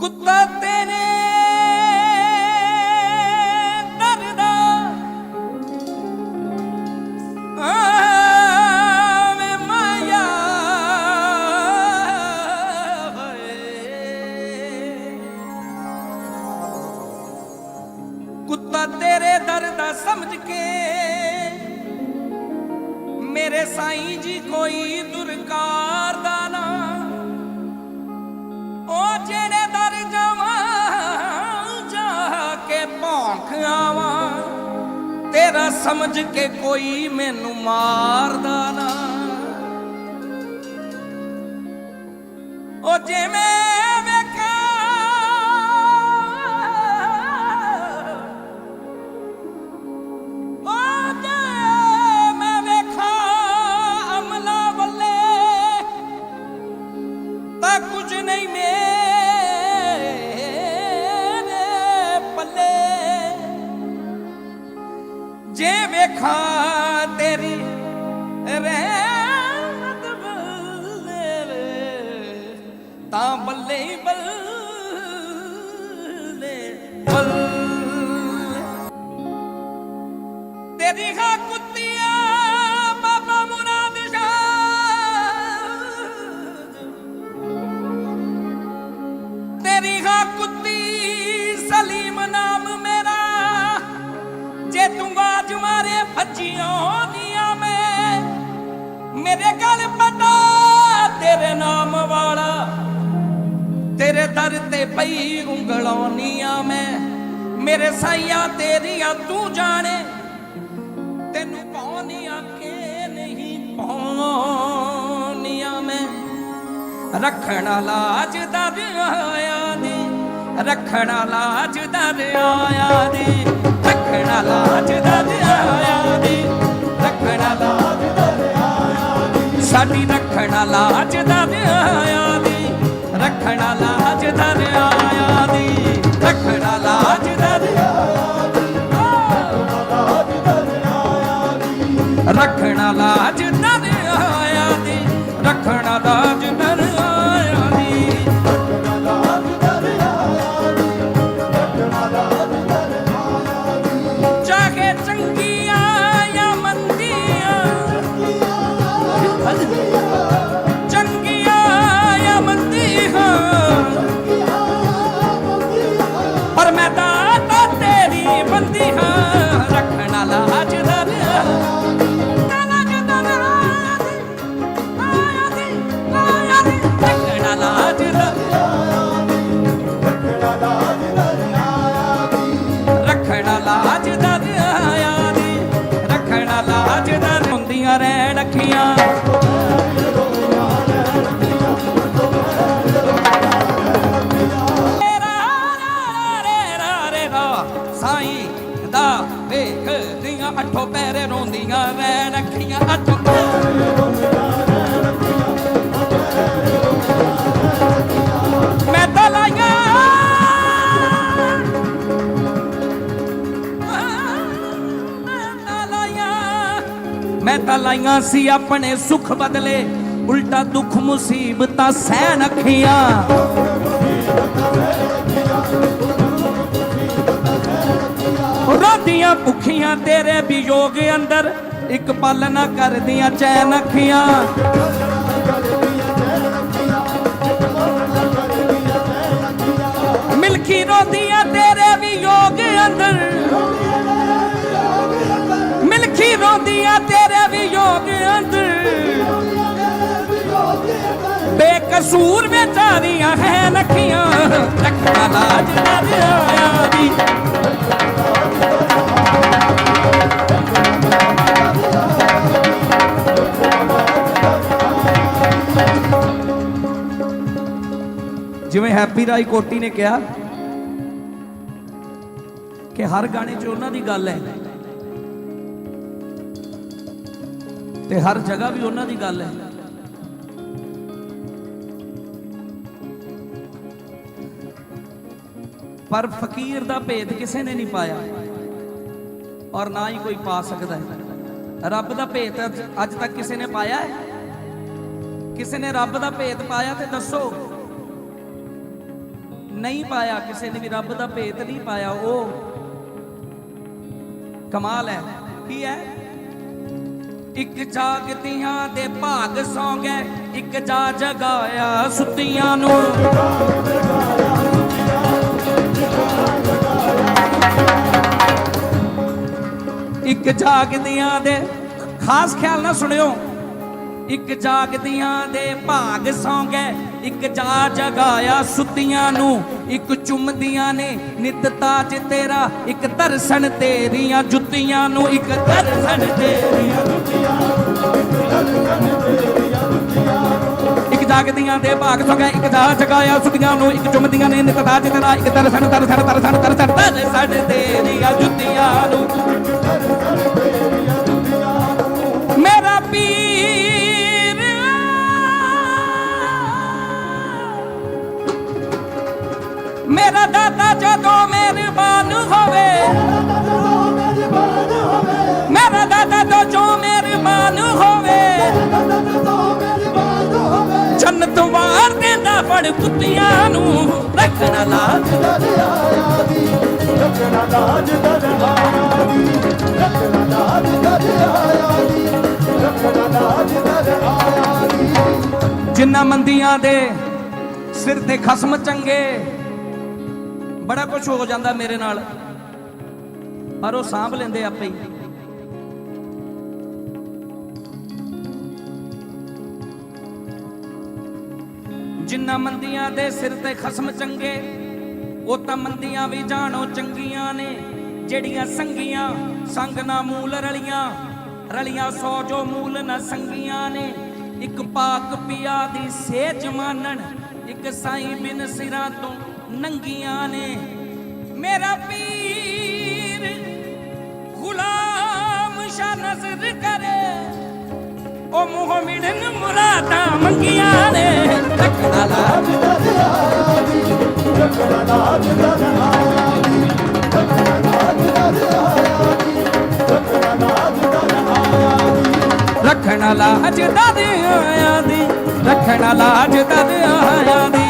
ਕੁੱਤਾ ਤੇਰੇ ਡਰਦਾ ਆਵੇਂ ਮਾਇਆ ਕੁੱਤਾ ਤੇਰੇ ਦਰ ਦਾ ਸਮਝ ਕੇ ਮੇਰੇ ਸਾਈਂ ਜੀ ਕੋਈ ਦੁਰਕਾਰ ਦਾ ਨਾ। ਉਹ ਜਿਹੜੇ ਸਮਝ ਕੇ ਕੋਈ ਮੈਨੂੰ ਮਾਰਦਾ ਨਾ। ਉਹ ਜਿਵੇਂ ਵੇਖਾਂ ਵੇਖਾਂ ਅਮਲਾ ਵੱਲੇ, ਤਾਂ ਕੁਝ ਨਹੀਂ ਮੇਰੇ ਜੇ ਤੇਰੀ ਰਹਿਮਤ ਬੱਲੇ ਤਾਂ ਹੀ ਬੱਲੇ ਮਾਰੇ ਦੀਆਂ ਮੈਂ। ਮੇਰੇ ਗਲ ਪਟਾ ਤੇਰੇ ਨਾਮ ਵਾਲਾ। ਤੇਰੇ ਦਰ ਤੇ ਪਈ ਉਂਗਲਾਉਣੀਆਂ ਮੈਂ। ਮੇਰੇ ਸਾਈਆ ਤੇਰੀਆਂ ਤੂੰ ਜਾਣੇ। ਤੈਨੂੰ ਪਾਉਣੀਆਂ ਕਿ ਨਹੀਂ ਪਾਉਣੀਆਂ ਮੈਂ। ਰੱਖਣਾ ਲਾਜ ਦਰਿਆਇਆ ਦੀ ਰੱਖਣਾ ਲਾਜ ਦਰਿਆਇਆ ਦੀ ਰੱਖਣ ਲਾਜ ਦਰਿਆਇਆ ਸਾਡੀ ਰੱਖਣਾ ਲਾਜ ਦਰਿਆਇਆ ਦੀ ਰੱਖਣਾ ਲਾਜ ਦਰਿਆਇਆ ਦੀ ਰੱਖਣਾ ਲਾਜ ਦਰਿਆਇਆ ਰੱਖਣਾ ਲਾਜ ਮੈਂ ਸੀ ਆਪਣੇ ਸੁੱਖ ਬਦਲੇ, ਉਲਟਾ ਦੁੱਖ ਮੁਸੀਬਤਾਂ ਸਹਿਣ ਅੱਖੀਆਂ। ਰੋਦੀਆਂ ਭੁੱਖੀਆਂ ਤੇਰੇ ਵੀ ਯੋਗ ਅੰਦਰ, ਇੱਕ ਪਲ ਨਾ ਕਰਦੀਆਂ ਚੈਨ ਅੱਖੀਆਂ। ਤੇਰੇ ਵਿਯੋਗ ਬੇਕਸੂਰ ਵਿਚਾਰੀਆਂ ਹੈ ਨਖੀਆਂ ਰੱਖਣਾ ਲਾਜ ਦਰਿਆ ਦੀ ਜਿਵੇਂ ਹੈਪੀ ਰਾਈ ਕੋਟੀ ਨੇ ਕਿਹਾ ਕਿ ਹਰ ਗਾਣੇ 'ਚ ਉਹਨਾਂ ਦੀ ਗੱਲ ਹੈ। ਤੇ ਹਰ ਜਗ੍ਹਾ ਵੀ ਉਹਨਾਂ ਦੀ ਗੱਲ ਹੈ। ਪਰ ਫਕੀਰ ਦਾ ਭੇਦ ਕਿਸੇ ਨੇ ਨਹੀਂ ਪਾਇਆ ਔਰ ਨਾ ਹੀ ਕੋਈ ਪਾ ਸਕਦਾ ਹੈ। ਰੱਬ ਦਾ ਭੇਦ ਅੱਜ- ਤੱਕ ਕਿਸੇ ਨੇ ਪਾਇਆ ਹੈ? ਕਿਸੇ ਨੇ ਰੱਬ ਦਾ ਭੇਦ ਪਾਇਆ ਤੇ ਦੱਸੋ। ਨਹੀਂ ਪਾਇਆ, ਕਿਸੇ ਨੇ ਵੀ ਰੱਬ ਦਾ ਭੇਤ ਨਹੀਂ ਪਾਇਆ, ਉਹ ਕਮਾਲ ਹੈ। ਕੀ ਹੈ? ਇੱਕ ਜਾਗਦੀਆਂ ਦੇ ਭਾਗ ਸੌਂਗੇ, ਇੱਕ ਜਾ ਜਗਾਇਆ ਸੁੱਤੀਆਂ ਨੂੰ। ਇੱਕ ਜਾਗਦੀਆਂ ਦੇ, ਖਾਸ ਖਿਆਲ ਨਾਲ ਸੁਣਿਓ। ਇੱਕ ਜਾਗਦੀਆਂ ਦੇ ਭਾਗ ਸੌਂ ਗਏ ਇੱਕ ਜਾ ਜਗਾਇਆ ਸੁੱਤੀਆਂ ਨੂੰ, ਇੱਕ ਚੁੰਮਦੀਆਂ ਨੇ, ਨਿਤ ਤਾਜ ਤੇਰਾ, ਇੱਕ ਦਰਸ਼ਨ ਤੇਰੀਆਂ ਜੁੱਤੀਆਂ ਨੂੰ, ਇੱਕ ਦਰਸ਼ਨ ਤੇਰੀਆਂ ਇੱਕ ਜਾਗਦੀਆਂ ਦੇ ਭਾਗ ਸੌਂ ਗਏ ਇੱਕ ਜਾ ਜਗਾਇਆ ਸੁੱਤੀਆਂ ਨੂੰ, ਇੱਕ ਚੁੰਮਦੀਆਂ ਨੇ, ਨਿਤ ਤਾਜ ਤੇਰਾ, ਇੱਕ ਦਰਸ਼ਨ ਦਰਸ਼ਨ ਦਰਸ਼ਨ ਦਰਸ਼ਨ ਦਰਸ਼ਨ ਤੇਰੀਆਂ ਜੁੱਤੀਆਂ ਨੂੰ ਮੇਰਾ ਦਾਤਾ ਜਦੋਂ ਮਿਹਰਬਾਨ ਹੋਵੇ। ਮੇਰਾ ਦਾਤਾ ਤੋਂ ਮਿਹਰਬਾਨ ਹੋਵੇ। ਜੰਨਤ ਵਾਰ ਦੇਂਦਾ ਫੜ ਕੁੱਤਿਆਂ ਨੂੰ ਰੱਖਣਾ ਲਾਜ ਜਿੰਨਾ ਮੰਦੀਆਂ ਦੇ ਸਿਰ ਤੇ ਖਸਮ ਚੰਗੇ ਬੜਾ ਕੁਝ ਹੋ ਜਾਂਦਾ ਮੇਰੇ ਨਾਲ। ਪਰ ਉਹ ਸਾਂਭ ਲੈਂਦੇ ਆਪੇ ਹੀ। ਜਿੰਨਾ ਮੰਦੀਆਂ ਦੇ ਸਿਰ ਤੇ ਖਸਮ ਚੰਗੇ, ਉਹ ਤਾਂ ਮੰਦੀਆਂ ਵੀ ਜਾਣੋ ਚੰਗੀਆਂ ਨੇ। ਜਿਹੜੀਆਂ ਸੰਗੀਆਂ ਸੰਗ ਨਾ ਮੂਲ ਰਲੀਆਂ ਰਲੀਆਂ ਸੋ ਜੋ ਮੂਲ ਨਾ ਸੰਗੀਆਂ ਨੇ। ਇੱਕ ਪਾਕ ਪਿਆ ਦੀ ਸੇਜ ਮਾਨਣ, ਇੱਕ ਸਾਈਂ ਬਿਨ ਸਿਰਾਂ ਤੋਂ ਨੰਗੀਆਂ ਨੇ। ਮੇਰਾ ਪੀਰ ਗੁਲਾਮ ਸ਼ਾ ਨਜ਼ਰ ਕਰੇ। ਉਹ ਮੂੰਹ ਮਿੜਨ ਮੁਰਾਦਾਂ ਮੰਗੀਆਂ ਨੇ। ਰੱਖਣਾ ਲਾਜ ਰੱਖਣਾ ਲਾਜ ਦੀ ਰੱਖਣਾ ਲਾਜ ਦੀ ਜਾਗੇ ਚੰਗੀਆਂ ਆ ਮੰਦੀਆਂ ਚੰਗੀਆਂ ਆ ਮੰਦੀਆਂ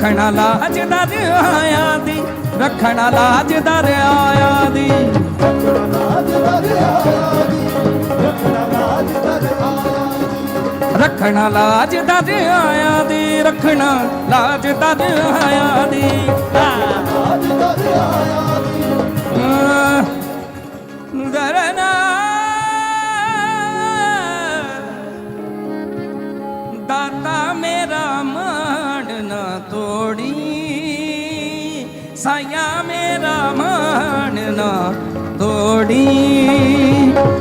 ਦਰ ਆਇਆ ਦੀ ਰੱਖਣਾ ਲਾਜ ਦਰ ਆਇਆ ਦੀ। ਰੱਖਣਾ ਲਾਜ ਦਰ ਆਇਆ ਦੀ ਰੱਖਣਾ ਲਾਜ ਦਰ ਆਇਆ ਦੀ। ਦਰਨਾ ਸਾਇਆ ਮੇਰਾ ਮਾਣ ਨਾ ਤੋੜੀ।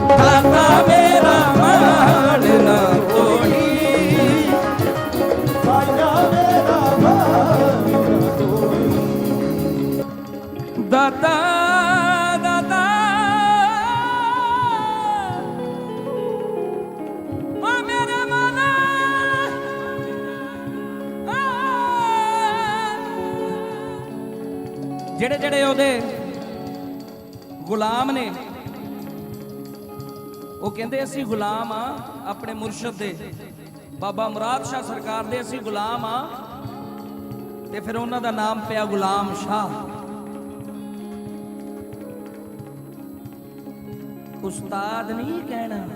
ਦਾਤਾ ਜਿਹੜੇ ਜਿਹੜੇ ਉਹਦੇ ਗੁਲਾਮ ਨੇ, ਉਹ ਕਹਿੰਦੇ ਅਸੀਂ ਗੁਲਾਮ ਆ ਆਪਣੇ ਮੁਰਸ਼ਦ ਦੇ। ਬਾਬਾ ਮੁਰਾਦ ਸ਼ਾਹ ਸਰਕਾਰ ਦੇ ਅਸੀਂ ਗੁਲਾਮ ਆ ਤੇ ਫਿਰ ਉਹਨਾਂ ਦਾ ਨਾਮ ਪਿਆ ਗੁਲਾਮ ਸ਼ਾਹ। ਉਸਤਾਦ ਨਹੀਂ ਕਹਿਣਾ।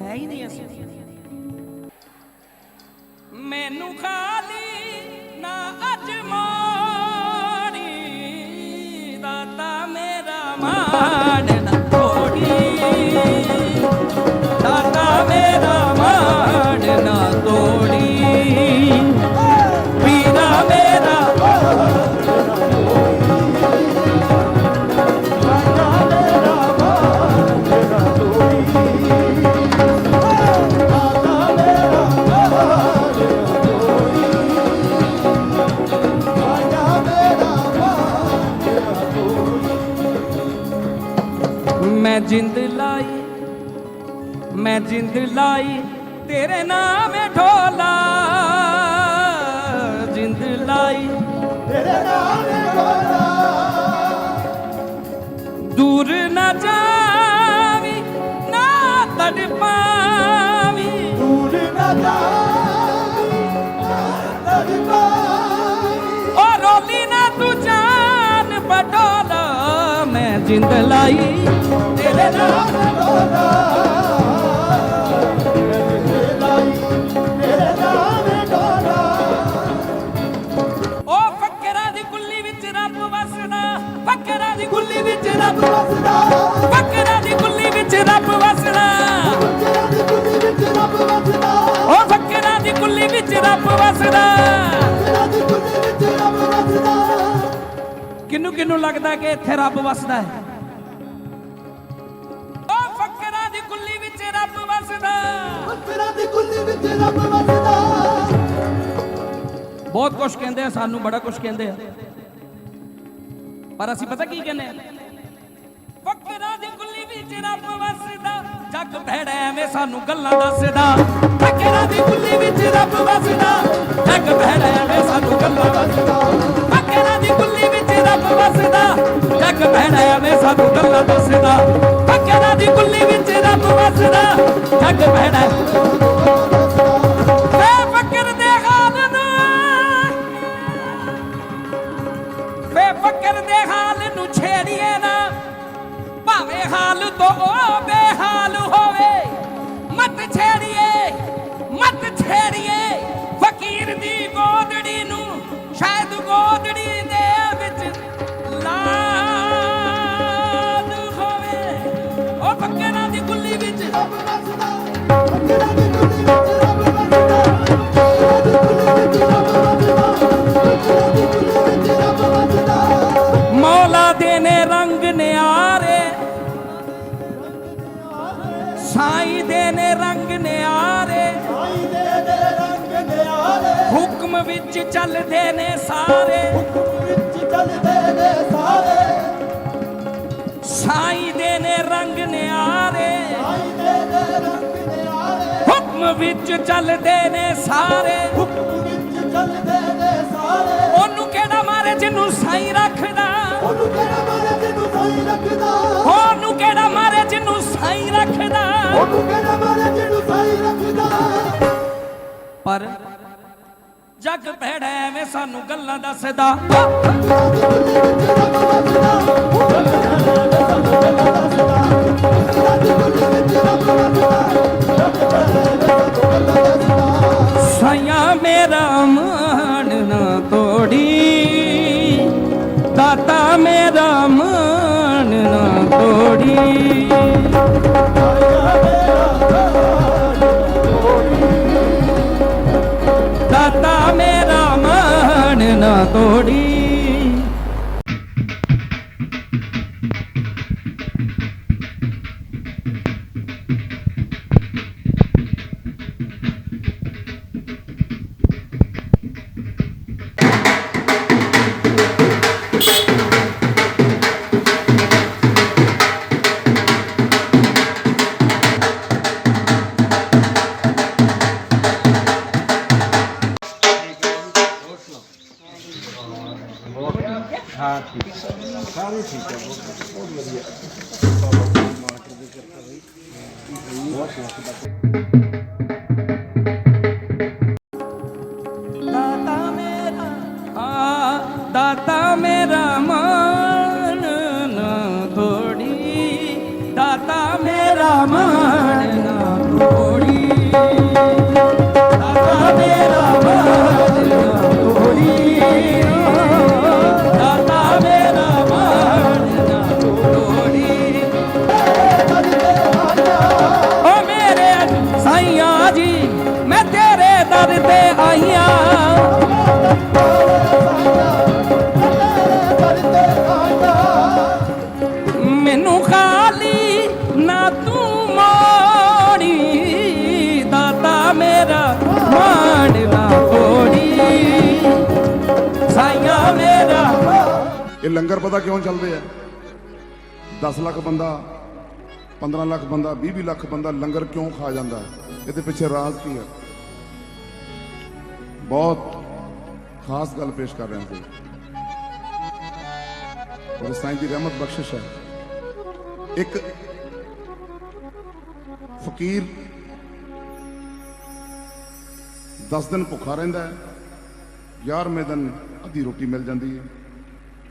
ਹੈ ਹੀ ਨਹੀਂ ਅਸੀਂ। ਮੈਨੂੰ ਖਾਲੀ ਨਾ ਅਜਮਾਰੀ ਮੈਂ ਜਿੰਦ ਲਾਈ ਮੈਂ ਜਿੰਦ ਲਾਈ ਤੇਰੇ ਨਾਮ ਢੋਲਾ ਜਿੰਦ ਲਾਈ ਤੇਰੇ ਨਾਮ ਢੋਲਾ ਦੂਰ ਨਾ ਜਾਵੀ ਨਾ ਤੜਪਾਵੀ ਦੂਰ ਨਾ ਜਾਵੀ ਓ ਰੋਲੀ ਨਾ ਤੂੰ ਜਾਨ ਪਟੋਲਾ ਮੈਂ ਜਿੰਦ ਲਾਈ ਕਿਨੂੰ ਕਿਨੂੰ ਲੱਗਦਾ ਕਿ ਇੱਥੇ ਰੱਬ ਵਸਦਾ ਹੈ? ਬਹੁਤ ਕੁਝ ਕਹਿੰਦੇ ਆ ਸਾਨੂੰ ਬੜਾ ਕੁਝ ਕਹਿੰਦੇ ਆ। ਪਰ ਅਸੀਂ ਪਤਾ ਕੀ ਕਹਿੰਦੇ ਆ? ਫੱਕਰਾਂ ਦੀ ਗੁੱਲੀ ਵਿੱਚ ਰੱਬ ਵਸਦਾ। ਜੱਗ ਭੈੜਾ ਐਵੇਂ ਸਾਨੂੰ ਗੱਲਾਂ ਦੱਸਦਾ। ਫੱਕਰਾਂ ਦੀ ਗੁੱਲੀ ਵਿੱਚ ਰੱਬ ਵਸਦਾ। ਜੱਗ ਭੈੜਾ ਐਵੇਂ ਸਾਨੂੰ ਗੱਲਾਂ ਦੱਸਦਾ। ਫੱਕਰਾਂ ਦੀ ਗੁੱਲੀ ਵਿੱਚ ਜੱਗ ਭੈੜਾ ਐਵੇਂ ਸਾਨੂੰ ਗੱਲਾਂ ਦੱਸਦਾ ਫੱਕਰਾਂ ਦੀ ਗੁੱਲੀ ਵਿੱਚ ਰੱਬ ਵਸਦਾ ਜੱਗ ਭੈੜਾ ਚੱਲਦੇ ਨੇ ਸਾਰੇ। ਹੁਕਮ ਵਿੱਚ ਚੱਲਦੇ ਨੇ ਸਾਰੇ ਸਾਈਂ ਦੇ ਨੇ ਰੰਗ ਨਿਆਰੇ। ਆਈ ਦੇ ਦੇ ਰੰਗ ਨਿਆਰੇ ਹੁਕਮ ਵਿੱਚ ਚੱਲਦੇ ਨੇ ਸਾਰੇ। ਹੁਕਮ ਵਿੱਚ ਚੱਲਦੇ ਨੇ ਸਾਰੇ ਉਹਨੂੰ ਕਿਹੜਾ ਮਾਰੇ ਜਿਹਨੂੰ ਸਾਈਂ ਰੱਖਦਾ? ਉਹਨੂੰ ਕਿਹੜਾ ਮਾਰੇ ਜਿਹਨੂੰ ਸਹੀ ਰੱਖਦਾ? ਉਹਨੂੰ ਕਿਹੜਾ ਮਾਰੇ ਜਿਹਨੂੰ ਸਾਈਂ ਰੱਖਦਾ ਉਹਨੂੰ ਕਿਹੜਾ ਮਾਰੇ ਜਿਹਨੂੰ ਸਹੀ ਰੱਖਦਾ? ਪਰ ਜੱਗ ਭੈੜਾ ਐਵੇਂ ਸਾਨੂੰ ਗੱਲਾਂ ਦੱਸਦਾ। ਸਾਇਆ ਮੇਰਾ ਮਾਨ ਨਾ ਤੋੜੀ, ਦਾਤਾ ਮੇਰਾ ਮਾਨ ਨਾ ਤੋੜੀ। ਦਾਤਾ ਲੰਗਰ ਪਤਾ ਕਿਉਂ ਚੱਲਦੇ ਆ? 10 ਲੱਖ ਬੰਦਾ 15 ਲੱਖ ਬੰਦਾ 20 20 ਲੱਖ ਬੰਦਾ ਲੰਗਰ ਕਿਉਂ ਖਾ ਜਾਂਦਾ? ਹੈ ਇਹਦੇ ਪਿੱਛੇ ਰਾਜ਼ ਕੀ ਹੈ ਬਹੁਤ ਖਾਸ ਗੱਲ ਪੇਸ਼ ਕਰ ਰਹੇ ਹਾਂ। ਜੀ ਸਾਈਂ ਦੀ ਰਹਿਮਤ ਬਖਸ਼ਿਸ਼ ਹੈ। ਇੱਕ ਫਕੀਰ 10 ਦਿਨ ਭੁੱਖਾ ਰਹਿੰਦਾ ਹੈ 11ਵੇਂ ਦਿਨ ਅੱਧੀ ਰੋਟੀ ਮਿਲ ਜਾਂਦੀ ਹੈ।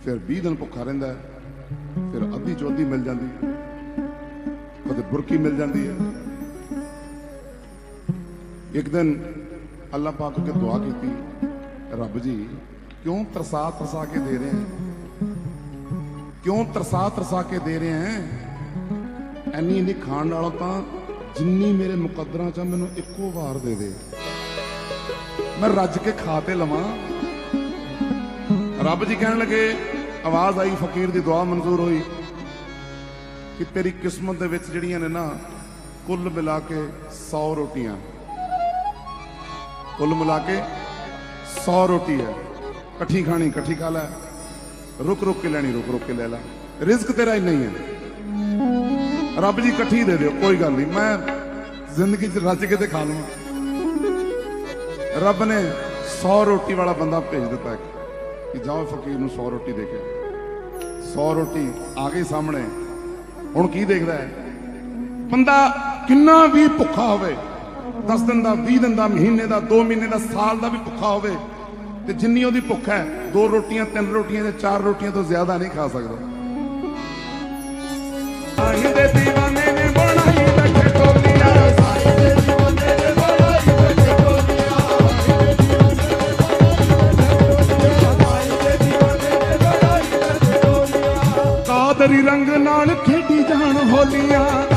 ਫਿਰ 20 ਦਿਨ ਭੁੱਖਾ ਰਹਿੰਦਾ ਫਿਰ ਅੱਧੀ ਚੌਧੀ ਮਿਲ ਜਾਂਦੀ ਕਦੇ ਬੁਰਕੀ ਮਿਲ ਜਾਂਦੀ ਹੈ। ਇੱਕ ਦਿਨ ਅੱਲਾਹ ਪਾਕ ਕੇ ਦੁਆ ਕੀਤੀ, ਰੱਬ ਜੀ, ਕਿਉਂ ਤਰਸਾ ਤਰਸਾ ਕੇ ਦੇ ਰਹੇ ਹੈ? ਕਿਉਂ ਤਰਸਾ ਤਰਸਾ ਕੇ ਦੇ ਰਹੇ ਹੈ? ਐਨੀ ਨਹੀਂ ਖਾਣ ਨਾਲੋਂ ਤਾਂ ਜਿੰਨੀ ਮੇਰੇ ਮੁਕੱਦਰਾਂ ਚ ਮੈਨੂੰ ਇੱਕੋ ਵਾਰ ਦੇ ਦੇ। ਮੈਂ ਰੱਜ ਕੇ ਖਾ ਤੇ ਲਵਾਂ। ਰੱਬ ਜੀ ਕਹਿਣ ਲੱਗੇ ਆਵਾਜ਼ ਆਈ, ਫਕੀਰ ਦੀ ਦੁਆ ਮਨਜ਼ੂਰ ਹੋਈ ਕਿ ਤੇਰੀ ਕਿਸਮਤ ਦੇ ਵਿੱਚ ਜਿਹੜੀਆਂ ਨੇ ਨਾ, ਕੁੱਲ ਮਿਲਾ ਕੇ 100 ਰੋਟੀਆਂ। ਕੁੱਲ ਮਿਲਾ ਕੇ 100 ਰੋਟੀ ਹੈ। ਇਕੱਠੀ ਖਾਣੀ, ਇਕੱਠੀ ਖਾ ਲੈ। ਰੁਕ ਰੁਕ ਕੇ ਲੈਣੀ, ਰੁਕ ਰੁਕ ਕੇ ਲੈ ਲੈ। ਰਿਜ਼ਕ ਤੇਰਾ ਇੰਨਾ ਹੀ ਹੈ। ਰੱਬ ਜੀ ਇਕੱਠੀ ਦੇ ਦਿਓ, ਕੋਈ ਗੱਲ ਨਹੀਂ। ਮੈਂ ਜ਼ਿੰਦਗੀ 'ਚ ਰੱਜ ਕੇ ਤੇ ਖਾ ਲਵਾਂ ਰੱਬ ਨੇ 100 ਰੋਟੀ ਵਾਲਾ ਬੰਦਾ ਭੇਜ ਦਿੱਤਾ ਇੱਕ, ਕਿ ਜਾਓ ਫਕੀਰ ਨੂੰ 100 ਰੋਟੀ ਦੇ ਕੇ 100 ਰੋਟੀ ਆ ਗਈ ਸਾਹਮਣੇ। ਹੁਣ ਕੀ ਦੇਖਦਾ ਹੈ? ਬੰਦਾ ਕਿੰਨਾ ਵੀ ਭੁੱਖਾ ਹੋਵੇ 10 ਦਿਨ ਦਾ 20 ਦਿਨ ਦਾ, ਮਹੀਨੇ ਦਾ 2 ਮਹੀਨੇ ਦਾ, ਸਾਲ ਦਾ ਵੀ ਭੁੱਖਾ ਹੋਵੇ, ਤੇ ਜਿੰਨੀ ਉਹਦੀ ਭੁੱਖ ਹੈ, ਦੋ ਰੋਟੀਆਂ, ਤਿੰਨ ਰੋਟੀਆਂ ਜਾਂ ਚਾਰ ਰੋਟੀਆਂ ਤੋਂ ਜ਼ਿਆਦਾ ਨਹੀਂ ਖਾ ਸਕਦਾ। ਸਾਈਂ ਦੇ ਕਾਦਰੀ ਰੰਗ ਨਾਲ ਖੇਡੀ ਜਾਣ ਹੋਲੀਆਂ।